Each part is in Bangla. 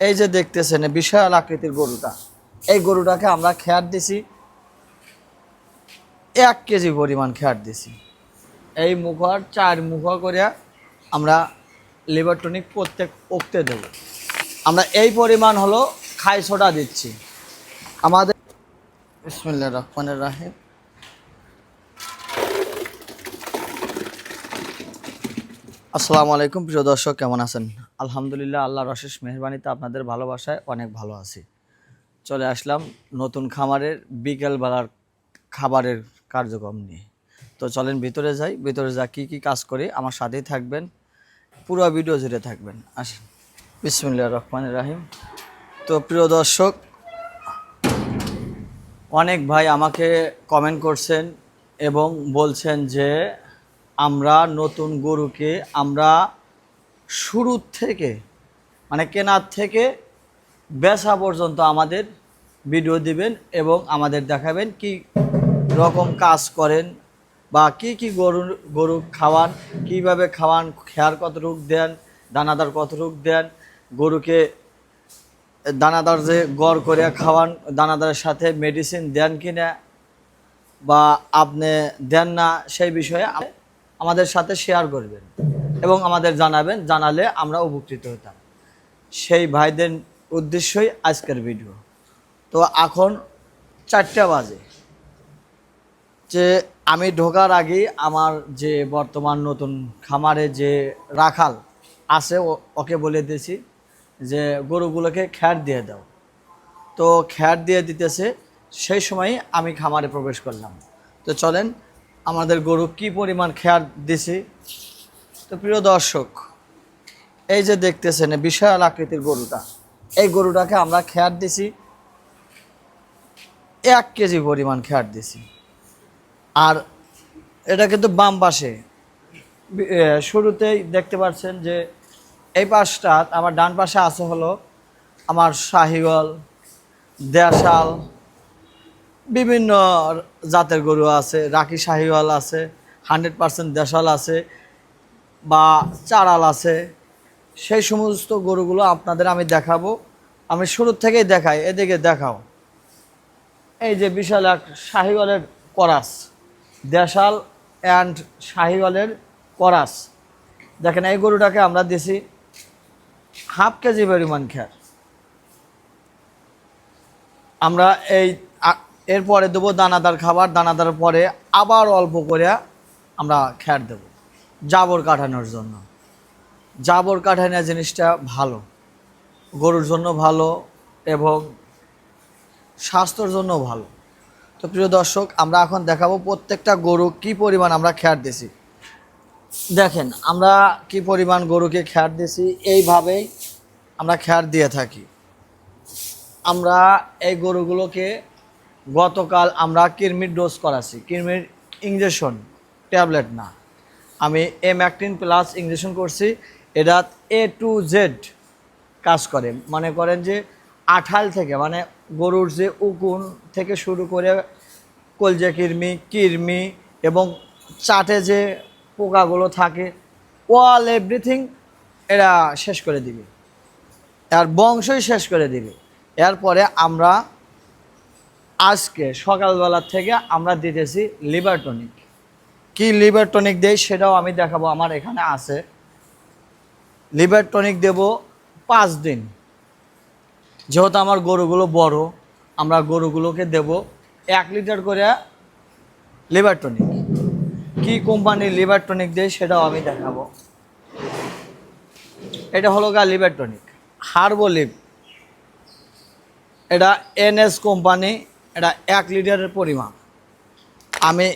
এই যে দেখতেছেন বিশাল আকৃতির গরুটা। এই গরুটাকে আমরা খেয়ার দিছি। এক কেজি পরিমাণ খেয়ার দিছি। এই মুখর, চার মুখা করে আমরা লিভার টনিক প্রত্যেক ওক্তে দেব। আমরা এই পরিমাণ হলো খাই সোডা দিচ্ছি। আমাদের বিসমিল্লাহ রহমানের রাহিম। আসসালামু আলাইকুম, প্রিয় দর্শক, কেমন আছেন? আলহামদুলিল্লাহ, আল্লাহর অশেষ মেহরবানিতে আপনাদের ভালোবাসায় অনেক ভালো আছি। চলে আসলাম নতুন খামারের বিকেলবেলার খাবারের কার্যক্রম নিয়ে। তো চলেন ভিতরে যাই, ভিতরে যা কী কী কাজ করি, আমার সাথেই থাকবেন, পুরো ভিডিও জুড়ে থাকবেন। আসেন বিসমুল্লাহ রহমান রাহিম। তো প্রিয় দর্শক, অনেক ভাই আমাকে কমেন্ট করছেন এবং বলছেন যে আমরা নতুন গরুকে আমরা শুরুর থেকে মানে কেনার থেকে বেচা পর্যন্ত আমাদের ভিডিও দিবেন এবং আমাদের দেখাবেন কি রকম কাজ করেন বা কি কি গরু গরু খাওয়ান, কীভাবে খাওয়ান, খেয়ার কত কতটুক দেন, দানাদার কত কতটুক দেন, গরুকে দানাদার যে গড় করে খাওয়ান, দানাদারের সাথে মেডিসিন দেন কি না বা আপনি দেন না, সেই বিষয়ে আমাদের সাথে শেয়ার করবেন এবং আমাদের জানাবেন, জানালে আমরা উপকৃত হতাম। সেই ভাইদের উদ্দেশ্যই আজকের ভিডিও তো এখন চারটা বাজে। যে আমি ঢোকার আগেই আমার যে বর্তমান নতুন খামারে যে রাখাল আছে ওকে বলে দিয়েছি যে গরুগুলোকে খ্যার দিয়ে দাও। তো খ্যার দিয়ে দিতেছে, সেই সময়ই আমি খামারে প্রবেশ করলাম। তো চলেন আমাদের গরু কি পরিমাণ খ্যার দিছি? তো প্রিয় দর্শক, এই যে দেখতেছেন বিশাল আকৃতির গরুটা। এই গরুটাকে আমরা খ্যার দিছি, এক কেজি পরিমাণ খ্যার দিছি। আর এটা কিন্তু বাম পাশে শুরুতেই দেখতে পাচ্ছেন যে এই পাশটা আমার ডান পাশে আছে হলো আমার শাহিগল দেশাল বিভিন্ন জাতের গরু আছে রাখি শাহিওয়াল আছে, হান্ড্রেড পার্সেন্ট দেশাল আছে বা চারাল আছে। সেই সমস্ত গরুগুলো আপনাদের আমি দেখাবো। আমি শুরুর থেকেই দেখাই, এদিকে দেখাও। এই যে বিশাল এক শাহিওয়ালের করাস, দেশাল অ্যান্ড শাহিওয়ালের করাস। দেখেন, এই গরুটাকে আমরা দিছি হাফ কেজি পরিমাণ খ্যার আমরা এই এরপরে দেবো দানাদার খাবার, দানাদার পরে আবার অল্প করে আমরা খ্যার দেব, জাবর কাটানোর জন্য। জাবর কাটানো জিনিসটা ভালো, গরুর জন্য ভালো এবং স্বাস্থ্যর জন্য ভালো। তো প্রিয় দর্শক, আমরা এখন দেখাবো প্রত্যেকটা গরু কি পরিমাণ আমরা খ্যার দিছি। দেখেন, আমরা কি পরিমাণ গরুকে খ্যার দিছি, এইভাবেই আমরা খ্যার দিয়ে থাকি। আমরা এই গরুগুলোকে গতকাল আমরা কিরমির ডোজ করাছি। কিরমির ইঞ্জেকশন ট্যাবলেট না। আমি এম অ্যাক্টিন প্লাস ইঞ্জেকশন করছি। এটা এ টু জেড কাজ করে। মনে করেন যে আঠাল থেকে মানে গরুর যে উকুন থেকে শুরু করে কলজে কৃমি কৃমি এবং চাটে যে পোকাগুলো থাকে অল এভরিথিং এরা শেষ করে দিবে। এর বংশই শেষ করে দিবে। এরপরে আমরা আজকে সকালবেলা থেকে আমরা দিতেছি লিভার টনিক কি লিভার টনিক সেটাও আমি দেখাবো, আমার এখানে আছে। লিভার টনিক দেব পাঁচ দিন। যেহেতু আমার গরুগুলো বড়, আমরা গরুগুলোকে দেব এক লিটার করে লিভার টনিক কি কোম্পানির লিভার টনিক দেয় সেটাও আমি দেখাবো। এটা হলো গা লিভার টনিক হার্বোলিভ। এটা এনএস কোম্পানি এটা এক লিটারের পরিমাণ। আমি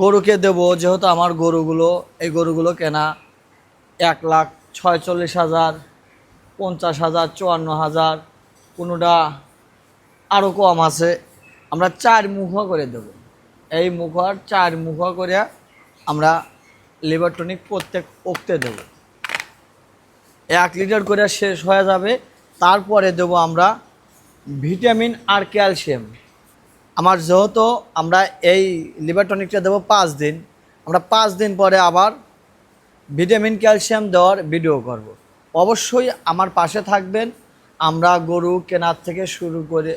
গরুকে দেব, যেহেতু আমার গরুগুলো, এই গরুগুলো কেনা এক লাখ ছয়চল্লিশ হাজার, পঞ্চাশ হাজার, চুয়ান্ন হাজার, কোনোটা আরও কম আছে। আমরা চার মুখা করে দেব। এই মুখার চার মুখা করে আমরা লিভার টনিক প্রত্যেক ওক্তে দেব। এক লিটার করে শেষ হয়ে যাবে। তারপরে দেব আমরা ভিটামিন আর ক্যালসিয়াম। আমার যেহেতু আমরা এই লিভার টনিকটা দেবো পাঁচ দিন, আমরা পাঁচ দিন পরে আবার ভিটামিন, ক্যালসিয়াম দেওয়ার ভিডিও করব। অবশ্যই আমার পাশে থাকবেন। আমরা গরু কেনার থেকে শুরু করে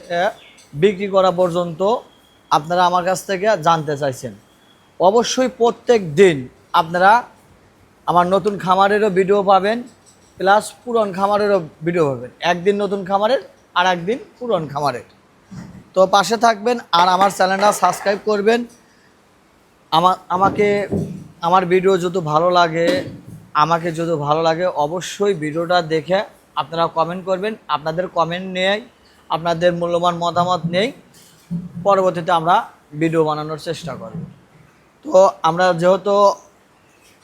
বিক্রি করা পর্যন্ত আপনারা আমার কাছ থেকে জানতে চাইছেন। অবশ্যই প্রত্যেক দিন আপনারা আমার নতুন খামারেরও ভিডিও পাবেন, প্লাস পুরন খামারেরও ভিডিও পাবেন। একদিন নতুন খামারের আর একদিন পুরন খামারের। তো পাশে থাকবেন আর আমার চ্যানেলটা সাবস্ক্রাইব করবেন। আমা, আমাকে, আমার ভিডিও যদি ভালো লাগে, আমাকে যদি ভালো লাগে, অবশ্যই ভিডিওটা দেখে আপনারা কমেন্ট করবেন। আপনাদের কমেন্ট নেই, আপনাদের মূল্যবান মতামত নেই। পরবর্তীতে আমরা ভিডিও বানানোর চেষ্টা করব। তো আমরা যেহেতু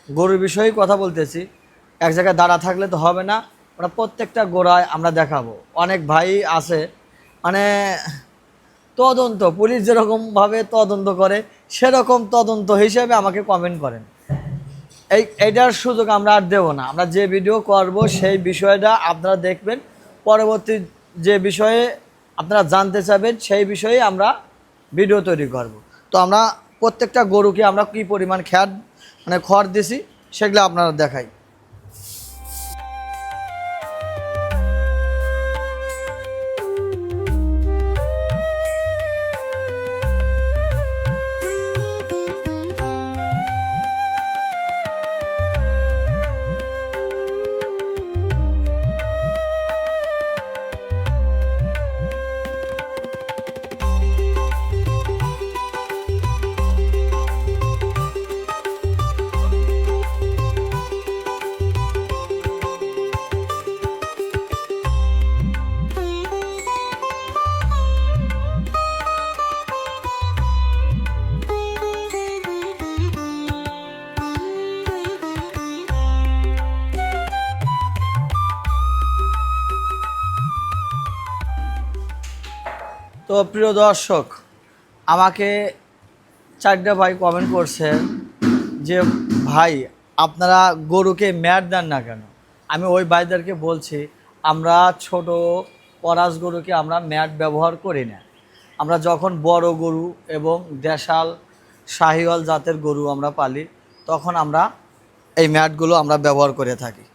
গরুর বিষয়ে কথা বলতেছি, এক জায়গায় দাঁড়া থাকলে তো হবে না। আমরা প্রত্যেকটা গোড়ায় আমরা দেখাবো। অনেক ভাই আছে মানে তদন্ত, পুলিশ যেরকমভাবে তদন্ত করে, সেরকম তদন্ত হিসেবে আমাকে কমেন্ট করেন। এই, এইটার সুযোগ আমরা আর দেবো না। আমরা যে ভিডিও করব, সেই বিষয়টা আপনারা দেখবেন। পরবর্তী যে বিষয়ে আপনারা জানতে চাবেন সেই বিষয়ে আমরা ভিডিও তৈরি করব। তো আমরা প্রত্যেকটা গরুকে আমরা কী পরিমাণ খ্যাট মানে খড় দিছি, সেগুলো আপনারা দেখাই। তো প্রিয় দর্শক, আমাকে চারটা ভাই কমেন্ট করছেন যে, ভাই, আপনারা গরুকে ম্যাট দেন না কেন? আমি ওই ভাইদেরকে বলছি, আমরা ছোট পরাস গরুকে আমরা ম্যাট ব্যবহার করি না। আমরা যখন বড় গরু এবং দেশাল শাহিওয়াল জাতের গরু আমরা পালি, তখন আমরা এই ম্যাটগুলো আমরা ব্যবহার করে থাকি।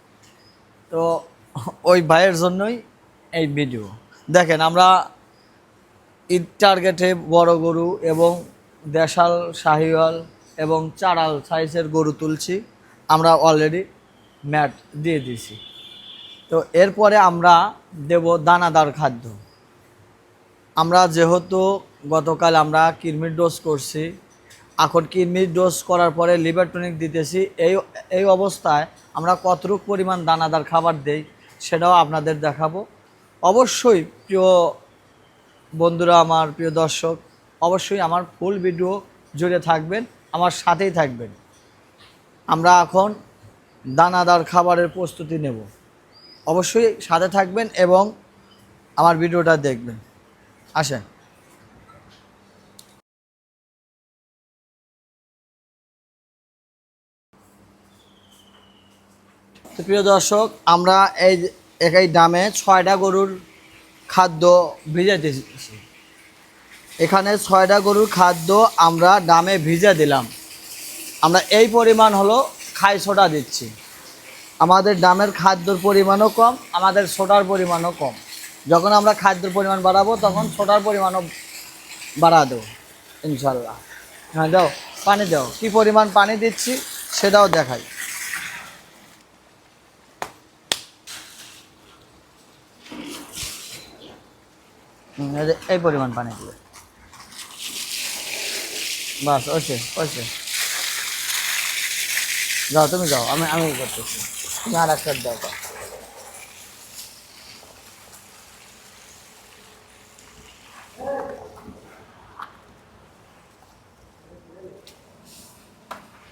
তো ওই ভাইয়ের জন্যই এই ভিডিও দেখেন, আমরা ঈদ টার্গেটে বড় গরু এবং দেশাল, শাহিওয়াল এবং চারাল সাইজের গরু তুলছি। আমরা অলরেডি ম্যাট দিয়ে দিয়েছি। তো এরপরে আমরা দেব দানাদার খাদ্য। আমরা যেহেতু গতকাল আমরা কিরমির ডোজ করছি, এখন কিরমির ডোজ করার পরে লিভার টনিক দিতেছি, এই এই অবস্থায় আমরা কতটুকু পরিমাণ দানাদার খাবার দেই সেটাও আপনাদের দেখাবো। অবশ্যই প্রিয় বন্ধুরা, আমার প্রিয় দর্শক, অবশ্যই আমার ফুল ভিডিও জুড়ে থাকবেন, আমার সাথেই থাকবেন। আমরা এখন দানাদার খাবারের প্রস্তুতি নেব। অবশ্যই সাথে থাকবেন এবং আমার ভিডিওটা দেখবেন। আসেন। প্রিয় দর্শক, আমরা এই একই ডামে ছয়টা গরুর খাদ্য ভিজাইতেছি এখানে ছয়টা গরুর খাদ্য আমরা ডামে ভিজে দিলাম। আমরা এই পরিমাণ হলো খাই সোডা দিচ্ছি। আমাদের ডামের খাদ্যর পরিমাণও কম, আমাদের সোডার পরিমাণও কম। যখন আমরা খাদ্যর পরিমাণ বাড়াবো, তখন সোডার পরিমাণও বাড়া দেবো ইনশাল্লাহ হ্যাঁ দাও পানি দাও। কী পরিমাণ পানি দিচ্ছি, সেটাও দেখাই। এই পরিমাণ পানি দিবে। বাস ওকে ওকে যাও, তুমি যাও, আমি আমি করতেছি। তুমি আর একটা দাও।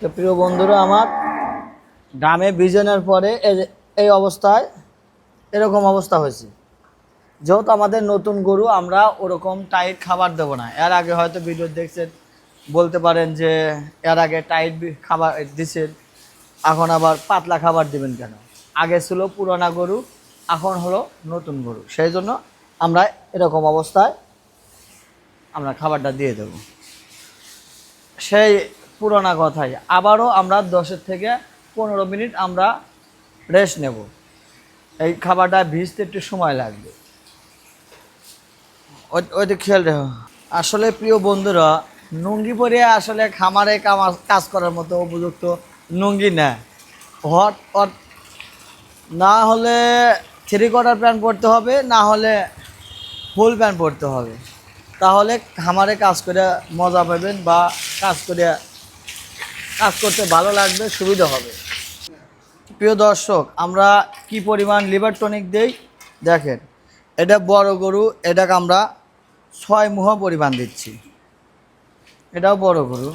তো প্রিয় বন্ধুরা আমার, গ্রামে বিজনের পরে এই অবস্থায় এরকম অবস্থা হয়েছে। যেহেতু আমাদের নতুন গরু, আমরা ওরকম টাইট খাবার দেবো না। এর আগে হয়তো ভিডিও দেখছেন, বলতে পারেন যে এর আগে টাইট খাবার দিছেন, এখন আবার পাতলা খাবার দিবেন কেন? আগে ছিল পুরানা গরু, এখন হলো নতুন গরু। সেই জন্য আমরা এরকম অবস্থায় আমরা খাবারটা দিয়ে দেব। সেই পুরোনা কথাই। আবারও আমরা দশের থেকে পনেরো মিনিট আমরা রেস্ট নেব। এই খাবারটা ভিজতে একটু সময় লাগবে। ওই- খেয়াল রেখো। আসলে প্রিয় বন্ধুরা নুঙ্গি পরে আসলে খামারে কাজ করার মতো উপযুক্ত নুঙ্গি না। Hot hot. না হলে থ্রি কোয়ার্টার প্যান্ট পরতে হবে, না হলে ফুল প্যান্ট পরতে হবে। তাহলে খামারে কাজ করে মজা পাবেন বা কাজ করে কাজ করতে ভালো লাগবে, সুবিধা হবে। প্রিয় দর্শক, আমরা কি পরিমাণ লিভার টনিক দেই? দেখেন এটা বড় গরু এটাকে আমরা ছয় মুহ পরিমাণ দিচ্ছি। এটাও বড় গরু।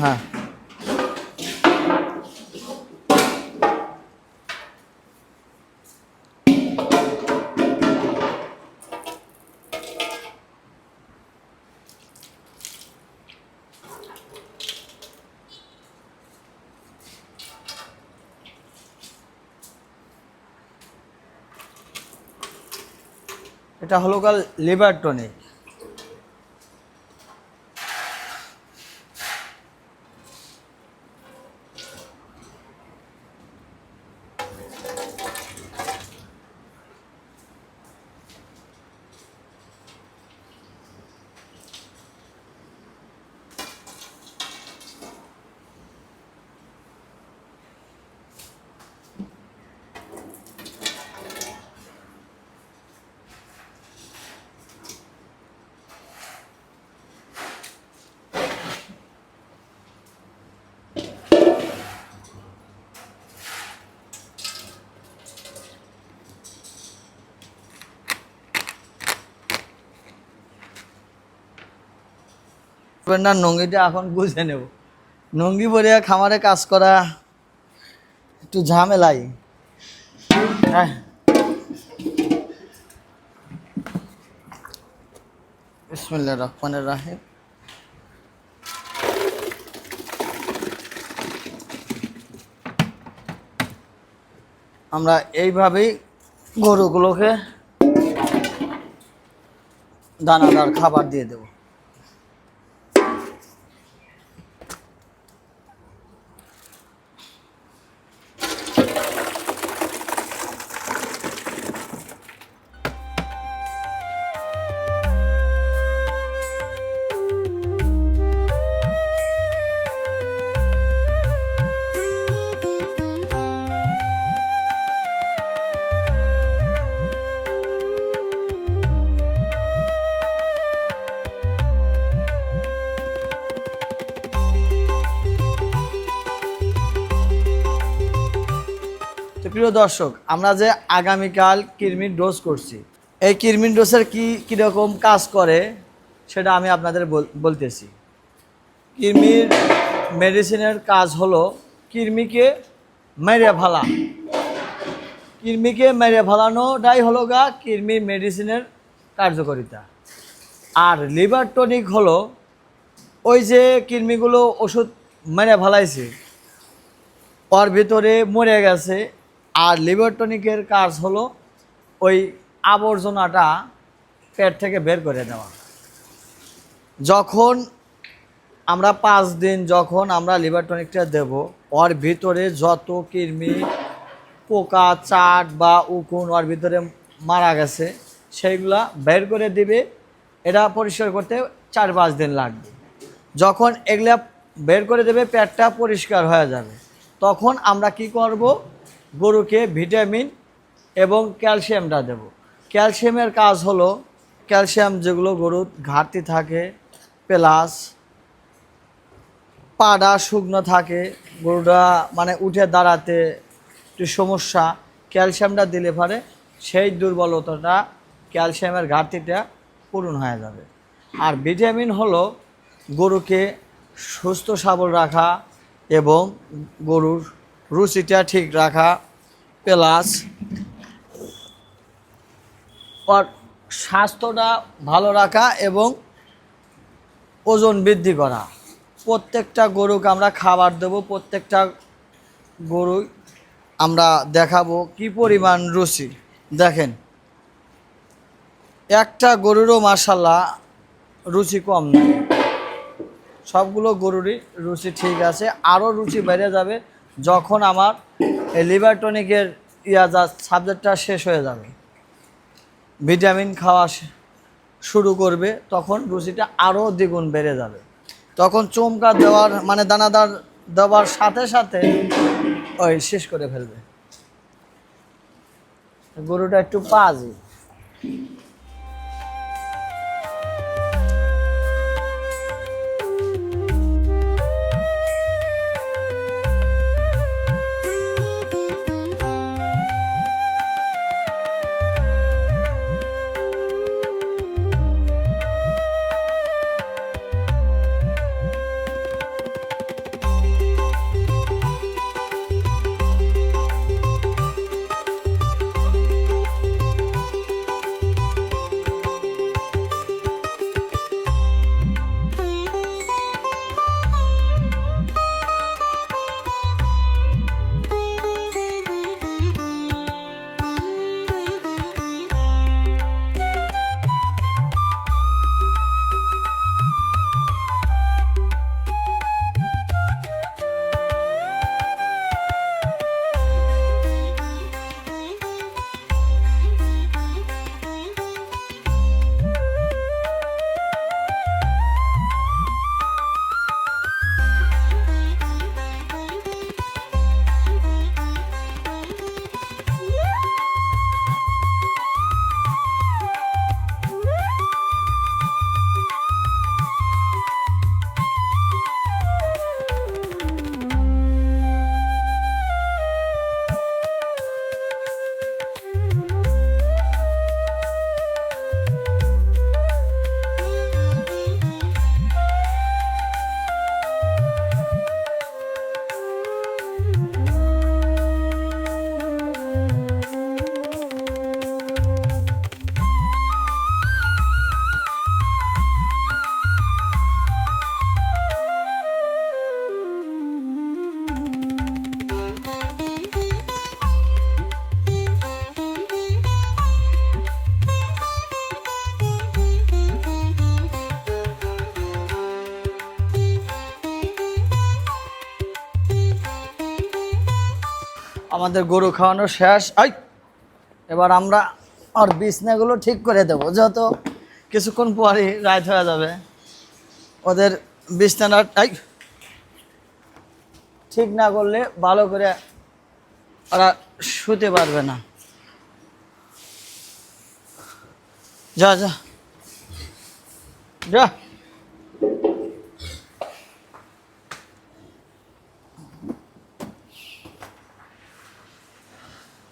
হ্যাঁ। এটা হলো কাল লেবার টনিক না, নঙ্গিটা এখন বুঝে নেব। নঙ্গি পরে খামারে কাজ করা একটু ঝামেলাই। হ্যাঁ বিসমিল্লাহির রহমানির রাহিম। আমরা এইভাবেই গরুগুলোকে দানাদার খাবার দিয়ে দেবো। প্রিয় দর্শক, আমরা যে আগামীকাল কিরমির ডোজ করছি, এই কিরমির ডোজের কি কীরকম কাজ করে সেটা আমি আপনাদের বল- বলতেছি। কিরমির মেডিসিনের কাজ হলো কিরমিকে মেরে ফেলা। কিরমিকে মেরে ফেলানোটাই হলো গা কিরমির মেডিসিনের কার্যকারিতা। আর লিভার টনিক হলো ওই যে কৃমিগুলো ওষুধ মেরে ফেলাইছে, ওর ভিতরে মরে গেছে আর লিভার টনিকের কাজ হলো ওই আবর্জনাটা পেট থেকে বের করে দেওয়া। যখন আমরা পাঁচ দিন যখন আমরা লিভার টনিকটা দেব, ওর ভিতরে যত কৃমি, পোকা, চাট বা উকুন ওর ভিতরে মারা গেছে, সেইগুলা বের করে দিবে। এটা পরিষ্কার করতে চার পাঁচ দিন লাগবে। যখন এগুলা বের করে দেবে, পেটটা পরিষ্কার হয়ে যাবে। তখন আমরা কি করব? গরুকে ভিটামিন এবং ক্যালসিয়ামটা দেব। ক্যালসিয়ামের কাজ হলো, ক্যালসিয়াম যেগুলো গরুর ঘাটতি থাকে, প্লাস পাড়া শুকনো থাকে, গরুটা মানে উঠে দাঁড়াতে একটু সমস্যা ক্যালসিয়ামটা দিলে পারে সেই দুর্বলতাটা ক্যালসিয়ামের ঘাটতিটা পূরণ হয়ে যাবে। আর ভিটামিন হলো গরুকে সুস্থ সবল রাখা এবং গরুর রুচিটা ঠিক রাখা, প্লাস স্বাস্থ্যটা ভালো রাখা এবং ওজন বৃদ্ধি করা। প্রত্যেকটা গরুকে আমরা খাবার দেবো, প্রত্যেকটা গরু আমরা দেখাবো কি পরিমাণ রুচি। দেখেন, একটা গরুরও মাসাল্লাহ রুচি কম নেই। সবগুলো গরুরই রুচি ঠিক আছে, আরও রুচি বেড়ে যাবে। যখন আমার এই লিভার টনিকের ইয়া যা সাবজেক্টটা শেষ হয়ে যাবে, ভিটামিন খাওয়া শুরু করবে, তখন রুচিটা আরও দ্বিগুণ বেড়ে যাবে। তখন চমকা দেওয়ার মানে দানাদার দেওয়ার সাথে সাথে ওই শেষ করে ফেলবে। গরুটা একটু পাজি। আমাদের গরু খাওয়ানো শেষ। আই! এবার আমরা আর বিছনাগুলো ঠিক করে দেবো যত কিছুক্ষণ পরে রাত হয়ে যাবে। ওদের বিছনাটা, আই! ঠিক না করলে ভালো করে ওরা শুতে পারবে না। যা যা। যা।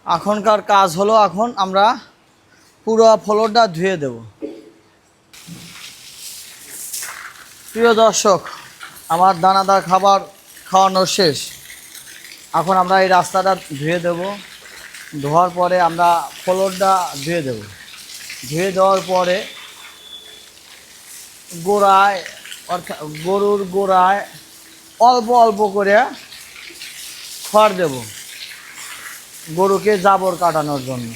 এখনকার কাজ হলো এখন আমরা পুরো ফ্লোরটা ধুয়ে দেব। প্রিয় দর্শক, আমার দানাদার খাবার খাওয়ানো শেষ। এখন আমরা এই রাস্তাটা ধুয়ে দেব। ধোয়ার পরে আমরা ফ্লোরটা ধুয়ে দেব। ধুয়ে দেওয়ার পরে গোড়ায় অর্থাৎ গরুর গোড়ায় অল্প অল্প করে খড় দেবো। গরুকে জাবর কাটানোর জন্য।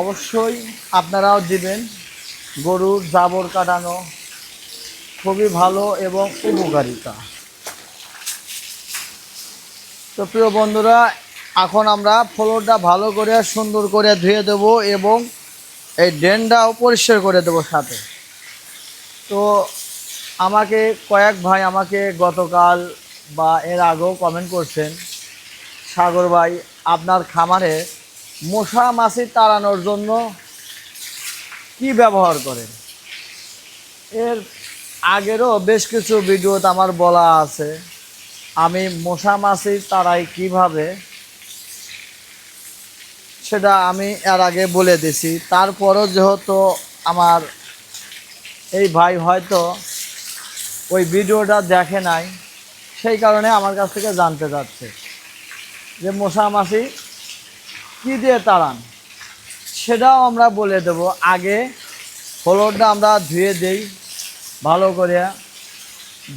অবশ্যই আপনারাও দিবেন। গরুর জাবর কাটানো খুবই ভালো এবং উপকারিতা। তো প্রিয় বন্ধুরা, এখন আমরা ফ্লোরটা ভালো করে, সুন্দর করে ধুয়ে দেবো এবং এই ড্রেনটাও পরিষ্কার করে দেবো সাথে। তো আমাকে কয়েক ভাই আমাকে গতকাল বা এর আগেও কমেন্ট করছেন। সাগর ভাই আপনার খামারে মশা মাছি তাড়ানোর জন্য কি ব্যবহার করেন? এর আগেরও বেশ কিছু ভিডিওতে আমার বলা আছে, আমি মশা মাছি তাড়াই কীভাবে সেটা আমি এর আগে বলে দিছি। তারপরও যেহেতু আমার এই ভাই হয়তো ওই ভিডিওটা দেখে নাই, সেই কারণে আমার কাছ থেকে জানতে চাচ্ছে। যে মশা মাছি, কী দিয়ে তাড়ান? সেটাও আমরা বলে দেব। আগে ফ্লোরটা আমরা ধুয়ে দেই ভালো করে।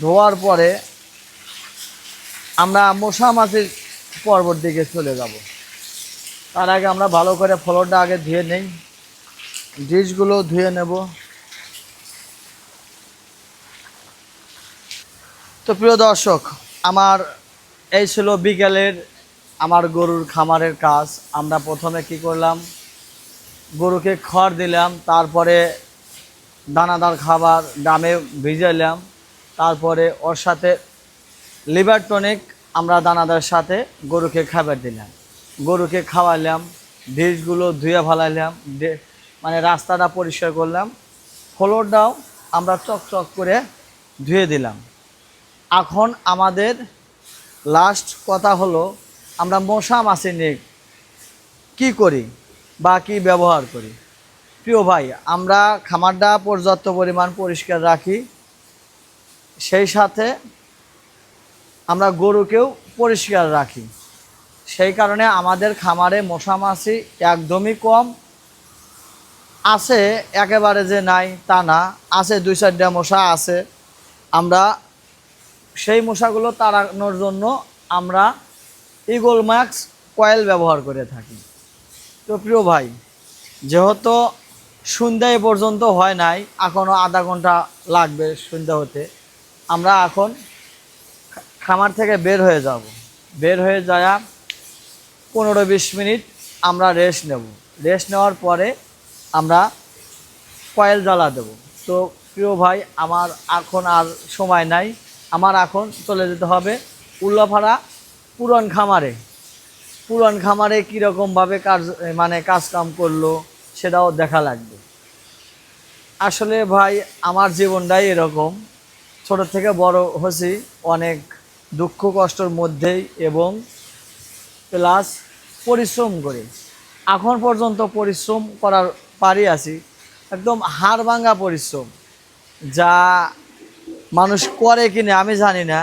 ধোয়ার পরে আমরা মশা মাছির পর্বর দিকে চলে যাব। তার আগে আমরা ভালো করে ফ্লোরটা আগে ধুয়ে নেই। ডিশগুলো ধুয়ে নেব। তো প্রিয় দর্শক, আমার এই ছিল বিকেলের আমার গরুর খামারের কাজ। আমরা প্রথমে কি করলাম? গরুকে খড় দিলাম, তারপরে দানাদার খাবার ডামে ভিজাইলাম, তারপরে ওর সাথে লিভার টনিক আমরা দানাদার সাথে গরুকে খাবার দিলাম। গরুকে খাওয়াইলাম ডিশগুলো ধুয়ে ভালাইলাম ডে- মানে রাস্তাটা পরিষ্কার করলাম, ফ্লোরটাও আমরা চকচক করে ধুয়ে দিলাম। এখন আমাদের লাস্ট কথা হলো আমরা মশা মাছি নিয়ে কী করি বা কী ব্যবহার করি? প্রিয় ভাই, আমরা খামারটা পর্যাপ্ত পরিমাণ পরিষ্কার রাখি। সেই সাথে আমরা গরুকেও পরিষ্কার রাখি। সেই কারণে আমাদের খামারে মশা মাছি একদমই কম। আছে, একেবারে যে নাই তা না। আছে দুই চারটা মশা আছে। আমরা সেই মশাগুলো তাড়ানোর জন্য আমরা ইগল ম্যাক্স কয়েল ব্যবহার করে থাকি। তো প্রিয় ভাই, যেহেতু সন্ধ্যা এ পর্যন্ত হয় নাই এখনও আধা ঘণ্টা লাগবে সন্ধ্যা হতে, আমরা এখন খামার থেকে বের হয়ে যাব। বের হয়ে যাওয়া পনেরো বিশ মিনিট আমরা রেস্ট নেব। রেস্ট নেওয়ার পরে আমরা কয়েল জ্বালা দেব। তো প্রিয় ভাই, আমার এখন আর সময় নাই। আমার এখন চলে যেতে হবে উল্লাপাড়া পুরন খামারে। পুরন খামারে কীরকমভাবে কাজ মানে কাজকাম করল, সেটাও দেখা লাগবে। আসলে ভাই, আমার জীবনটাই এরকম। ছোট থেকে বড় হয়েছি, অনেক দুঃখ কষ্টর মধ্যেই এবং প্লাস পরিশ্রম করে। এখন পর্যন্ত পরিশ্রম করার পারি আছি, একদম হাড় ভাঙা পরিশ্রম। যা মানুষ করে কিনে আমি জানি না।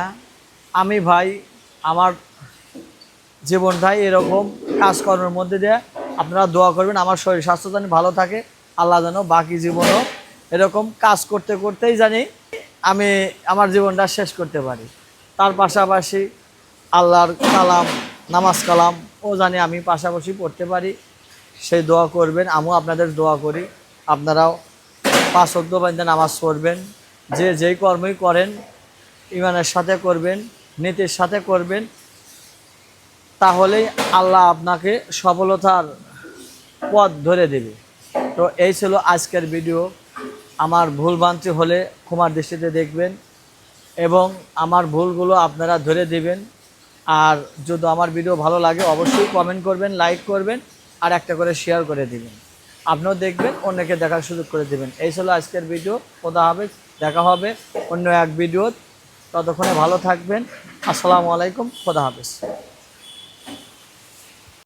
আমি ভাই, আমার জীবনটাই এরকম কাজকর্মের মধ্যে দিয়ে আপনারা দোয়া করবেন, আমার শরীর স্বাস্থ্য যেন ভালো থাকে, আল্লাহ যেন বাকি জীবনও এরকম কাজ করতে করতেই জানি আমি আমার জীবনটা শেষ করতে পারি। তার পাশাপাশি আল্লাহর কালাম, নামাজ কালাম, ও জানি আমি পাশাপাশি পড়তে পারি। সেই দোয়া করবেন, আমিও আপনাদের দোয়া করি। আপনারাও পাঁচ অব্দ বান্ধে নামাজ পড়বেন, যে যেই কর্মই করেন ইমানের সাথে করবেন, নীতির সাথে করবেন তাহলেই আল্লাহ আপনাকে সফলতার পথ ধরে দেবে। তো এই ছিল আজকের ভিডিও আমার ভুল ভ্রান্তি হলে ক্ষমার দৃষ্টিতে দেখবেন এবং আমার ভুলগুলো আপনারা ধরে দেবেন। আর যদি আমার ভিডিও ভালো লাগে, অবশ্যই কমেন্ট করবেন লাইক করবেন, আর একটা করে শেয়ার করে দিবেন। আপনিও দেখবেন, অন্যকে দেখার সুযোগ করে দেবেন। এই ছিল আজকের ভিডিও কোথা হবে দেখা হবে অন্য এক ভিডিও ততক্ষণে ভালো থাকবেন। আসসালামু আলাইকুম। খোদা হাফেজ।